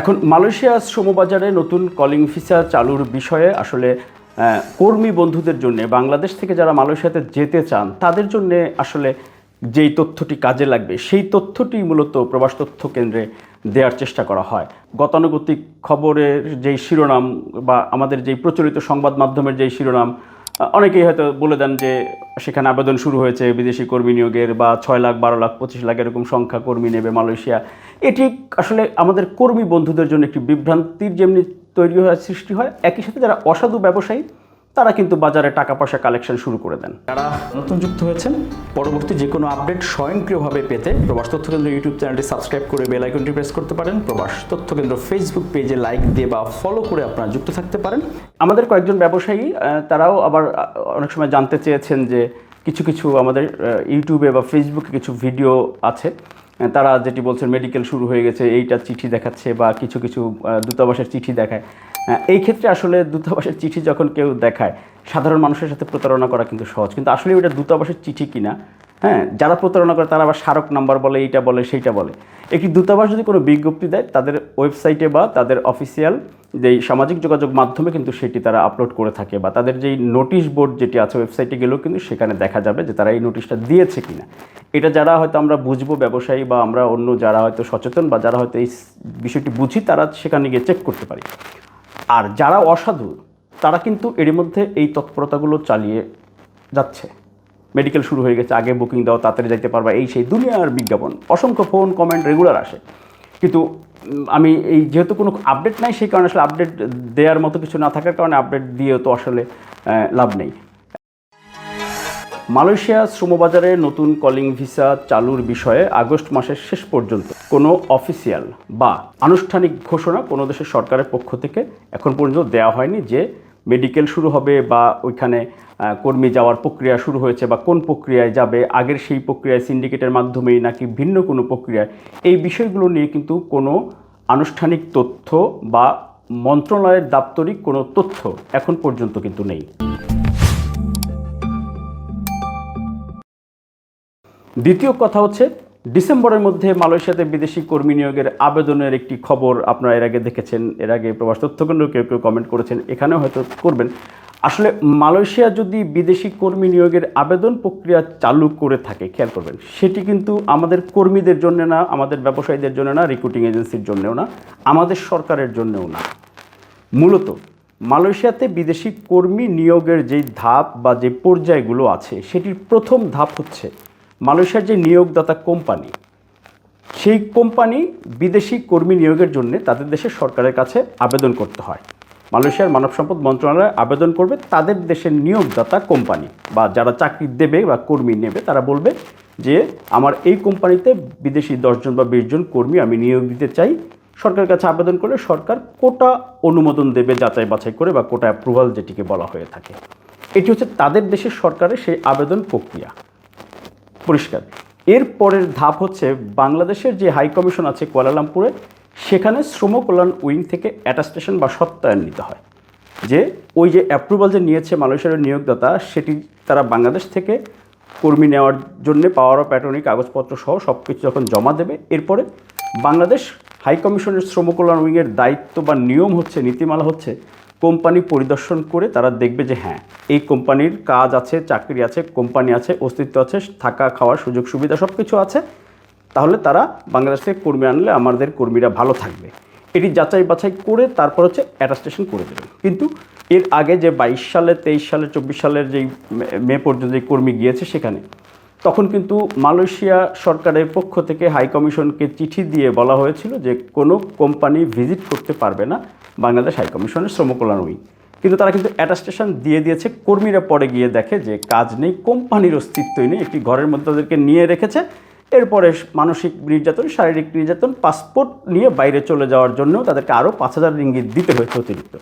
এখন মালয়েশিয়া শ্রমবাজারে নতুন calling visa চালুর বিষয়ে আসলে কর্মী বন্ধুদের জন্য, বাংলাদেশ থেকে যারা মালয়েশিয়াতে যেতে চান, তাদের জন্য আসলে যেই তথ্যটি কাজে লাগবে, সেই তথ্যটি মূলত প্রবাস তথ্য কেন্দ্রে দেওয়ার চেষ্টা করা হয়। গতানুগতিক খবরের যেই শিরোনাম বা আমাদের যেই প্রচলিত সংবাদ মাধ্যমের যেই শিরোনাম অনেকেই হয়তো বলে দেন যে সেখানে আবেদন শুরু হয়েছে, বিদেশি কর্মী নিয়োগের বা ছয় লাখ, বারো লাখ, পঁচিশ লাখ এরকম সংখ্যা কর্মী নেবে মালয়েশিয়া। এটি আসলে আমাদের কর্মী বন্ধুদের জন্য একটি বিভ্রান্তির যেমনি তৈরি হওয়ার সৃষ্টি হয়, একই সাথে যারা অসাধু ব্যবসায়ী তারা কিন্তু বাজারে টাকা পয়সা কালেকশন শুরু করে দেন। যারা নতুন যুক্ত হয়েছেন পরবর্তী যে কোনো আপডেট স্বয়ংক্রিয়ভাবে পেতে প্রবাস তথ্য কেন্দ্র ইউটিউব চ্যানেলটি সাবস্ক্রাইব করে বেল আইকনটি প্রেস করতে পারেন। প্রবাস তথ্য কেন্দ্র ফেসবুক পেজে লাইক দিয়ে বা ফলো করে আপনারা যুক্ত থাকতে পারেন। আমাদের কয়েকজন ব্যবসায়ী তারাও আবার অনেক সময় জানতে চেয়েছেন যে কিছু কিছু আমাদের ইউটিউবে বা ফেসবুকে কিছু ভিডিও আছে। তারা যেটি বলছেন মেডিকেল শুরু হয়ে গেছে এইটা চিঠি দেখাচ্ছে বা কিছু কিছু দূতাবাসের চিঠি দেখায়। এই ক্ষেত্রে আসলে দূতাবাসের চিঠি যখন কেউ দেখায়, সাধারণ মানুষের সাথে প্রতারণা করা কিন্তু সহজ। কিন্তু আসলে ওইটা দূতাবাসের চিঠি কিনা? হ্যাঁ যারা প্রতারণা করে তারা আবার স্মারক নাম্বার বলে, এইটা বলে, সেইটা বলে। একটি দূতাবাস যদি কোনো বিজ্ঞপ্তি দেয়, তাদের ওয়েবসাইটে বা তাদের অফিসিয়াল যেই সামাজিক যোগাযোগ মাধ্যমে কিন্তু সেটি তারা আপলোড করে থাকে বা তাদের যেই নোটিশ বোর্ড যেটি আছে ওয়েবসাইটে গেলেও কিন্তু সেখানে দেখা যাবে যে তারা এই নোটিশটা দিয়েছে কিনা। এটা যারা হয়তো আমরা বুঝব ব্যবসায়ী বা আমরা অন্য যারা হয়তো সচেতন বা যারা হয়তো এই বিষয়টি বুঝি, তারা সেখানে গিয়ে চেক করতে পারি। আর যারা অসাধু, তারা কিন্তু এর মধ্যে এই তৎপরতাগুলো চালিয়ে যাচ্ছে। মেডিকেল শুরু হয়ে গেছে, আগে বুকিং দাও, তাড়াতাড়ি যাইতে পারবা, এই সেই দুনিয়ার বিজ্ঞাপন। অসংখ্য ফোন কমেন্ট রেগুলার আসে। কিন্তু আমি এই যেহেতু কোনো আপডেট নাই, সেই কারণে আসলে আপডেট দেওয়ার মতো কিছু না থাকার কারণে আপডেট দিয়েও তো আসলে লাভ নেই। মালয়েশিয়া শ্রমবাজারে নতুন কলিং ভিসা চালুর বিষয়ে আগস্ট মাসের শেষ পর্যন্ত কোনো অফিসিয়াল বা আনুষ্ঠানিক ঘোষণা কোনো দেশের সরকারের পক্ষ থেকে এখন পর্যন্ত দেওয়া হয়নি যে মেডিকেল শুরু হবে বা ওইখানে কর্মী যাওয়ার প্রক্রিয়া শুরু হয়েছে বা কোন প্রক্রিয়ায় যাবে, আগের সেই প্রক্রিয়ায় সিন্ডিকেটের মাধ্যমেই নাকি ভিন্ন কোনো প্রক্রিয়ায়। এই বিষয়গুলো নিয়ে কিন্তু কোনো আনুষ্ঠানিক তথ্য বা মন্ত্রণালয়ের দাপ্তরিক কোনো তথ্য এখন পর্যন্ত কিন্তু নেই। দ্বিতীয় কথা হচ্ছে, ডিসেম্বরের মধ্যে মালয়েশিয়াতে বিদেশি কর্মী নিয়োগের আবেদনের একটি খবর আপনারা এর আগে দেখেছেন, এর আগে প্রবাস তথ্যকেন্দ্র কেউ কেউ কমেন্ট করেছেন, এখানেও হয়তো করবেন। আসলে মালয়েশিয়া যদি বিদেশি কর্মী নিয়োগের আবেদন প্রক্রিয়া চালু করে থাকে, খেয়াল করবেন, সেটি কিন্তু আমাদের কর্মীদের জন্য না, আমাদের ব্যবসায়ীদের জন্য না রিক্রুটিং এজেন্সির জন্যও না, আমাদের সরকারের জন্যও না। মূলত, মালয়েশিয়াতে বিদেশি কর্মী নিয়োগের যেই ধাপ বা যে পর্যায়গুলো আছে, সেটির প্রথম ধাপ হচ্ছে মালয়েশিয়ার যে নিয়োগদাতা কোম্পানি, সেই কোম্পানি বিদেশি কর্মী নিয়োগের জন্য তাদের দেশের সরকারের কাছে আবেদন করতে হয়। মালয়েশিয়ার মানব সম্পদ মন্ত্রণালয় আবেদন করবে তাদের দেশের নিয়োগদাতা কোম্পানি বা যারা চাকরি দেবে বা কর্মী নেবে, তারা বলবে যে, আমার এই কোম্পানিতে বিদেশি দশজন বা বিশজন কর্মী আমি নিয়োগ দিতে চাই। সরকারের কাছে আবেদন করলে সরকার কোটা অনুমোদন দেবে, যাচাই বাছাই করে বা কোটা অ্যাপ্রুভাল যেটিকে বলা হয়ে থাকে। এটি হচ্ছে তাদের দেশের সরকারের সেই আবেদন প্রক্রিয়া। পরিষ্কার। এর পরের ধাপ হচ্ছে বাংলাদেশের যে হাই কমিশন আছে কুয়ালালামপুরে, সেখানে শ্রম কল্যাণ উইং থেকে অ্যাটাস্টেশন বা সত্যায়ন নিতে হয়। যে ওই যে অ্যাপ্রুভাল যে নিয়েছে মালয়েশিয়ার নিয়োগদাতা, সেটি তারা বাংলাদেশ থেকে কর্মী নেওয়ার জন্য পাওয়ার অফ অ্যাটর্নি কাগজপত্র সহ সব কিছু যখন জমা দেবে, এরপরে বাংলাদেশ হাই কমিশনের শ্রম কল্যাণ উইংয়ের দায়িত্ব বা নিয়ম হচ্ছে, নীতিমালা হচ্ছে কোম্পানি পরিদর্শন করে তারা দেখবে যে হ্যাঁ এই কোম্পানির কাজ আছে, চাকরি আছে, কোম্পানি আছে, অস্তিত্ব আছে, থাকা, খাওয়ার সুযোগ সুবিধা সব কিছু আছে। তাহলে তারা বাংলাদেশ থেকে কর্মী আনলে আমাদের কর্মীরা ভালো থাকবে। এটি যাচাই বাছাই করে তারপর হচ্ছে অ্যাটাস্টেশন করে দেবেন কিন্তু এর আগে যে বাইশ সালে, তেইশ সালে, চব্বিশ সালের যেই মে- পর্যন্ত যে কর্মী গিয়েছে সেখানে তখন কিন্তু মালয়েশিয়া সরকারের পক্ষ থেকে হাই কমিশনকে চিঠি দিয়ে বলা হয়েছিল যে কোনো কোম্পানি ভিজিট করতে পারবে না বাংলাদেশ হাই কমিশনের শ্রম কল্যাণ উইং। কিন্তু তারা কিন্তু অ্যাটাস্টেশন দিয়ে দিয়েছে, কর্মীরা পরে গিয়ে দেখে যে কাজ নেই, কোম্পানির অস্তিত্বই নেই, একটি ঘরের মধ্যে তাদেরকে নিয়ে রেখেছে। এরপরে মানসিক নির্যাতন, শারীরিক নির্যাতন, পাসপোর্ট নিয়ে বাইরে চলে যাওয়ার জন্য তাদেরকে আরও পাঁচ হাজার রিঙ্গিত দিতে হয়েছে অতিরিক্ত।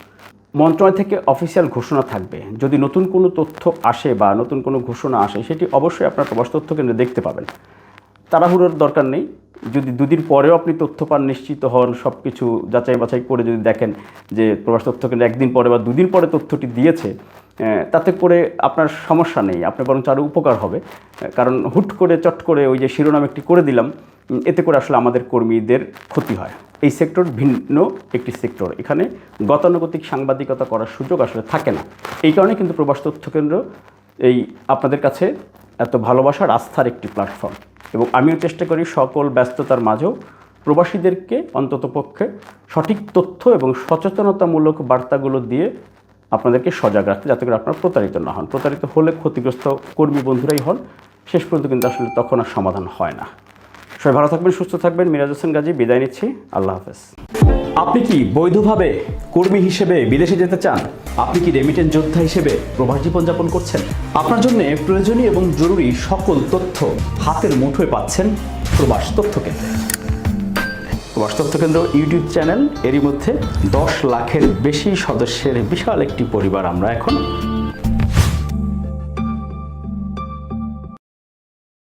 মন্ত্রণালয় থেকে অফিসিয়াল ঘোষণা থাকবে। যদি নতুন কোনো তথ্য আসে বা নতুন কোনো ঘোষণা আসে, সেটি অবশ্যই আপনার প্রবাস তথ্য কেন্দ্রে দেখতে পাবেন। তাড়াহুড়োর দরকার নেই। যদি দুদিন পরেও আপনি তথ্য পান, নিশ্চিত হন সব কিছু যাচাই বাছাই করে যদি দেখেন যে প্রবাস তথ্য কেন্দ্র একদিন পরে বা দুদিন পরে তথ্যটি দিয়েছে তাতে করে আপনার সমস্যা নেই। আপনার বরঞ্চ আরও উপকার হবে। কারণ হুট করে, চট করে ওই যে শিরোনাম একটি করে দিলাম, এতে করে আসলে আমাদের কর্মীদের ক্ষতি হয়। এই সেক্টর ভিন্ন একটি সেক্টর। এখানে গতানুগতিক সাংবাদিকতা করার সুযোগ আসলে থাকে না। এই কারণে কিন্তু প্রবাস তথ্য কেন্দ্র এই আপনাদের কাছে এত ভালোবাসার আস্থার একটি প্ল্যাটফর্ম এবং আমিও চেষ্টা করি সকল ব্যস্ততার মাঝেও প্রবাসীদেরকে অন্ততপক্ষে সঠিক তথ্য এবং সচেতনতামূলক বার্তাগুলো দিয়ে আপনাদেরকে সজাগ রাখতে, যাতে করে আপনারা প্রতারিত না হন। প্রতারিত হলে ক্ষতিগ্রস্ত কর্মী বন্ধুরাই হন। শেষ পর্যন্ত কিন্তু আসলে তখন আর সমাধান হয় না। সবাই ভালো থাকবেন, সুস্থ থাকবেন। মিরাজ হোসেন গাজী, বিদায় নিচ্ছি। আল্লাহ হাফেজ। আপনি কি বৈধভাবে কর্মী হিসেবে বিদেশে যেতে চান? আপনি কি রেমিটেন্স যোদ্ধা হিসেবে প্রবাস জীবনযাপন করছেন? আপনার জন্য প্রয়োজনীয় এবং জরুরি সকল তথ্য হাতের মুঠোয় পাচ্ছেন প্রবাস তথ্য কেন্দ্রে। প্রবাস তথ্য কেন্দ্র ইউটিউব চ্যানেল, এরই মধ্যে দশ লাখের বেশি সদস্যের বিশাল একটি পরিবার আমরা এখন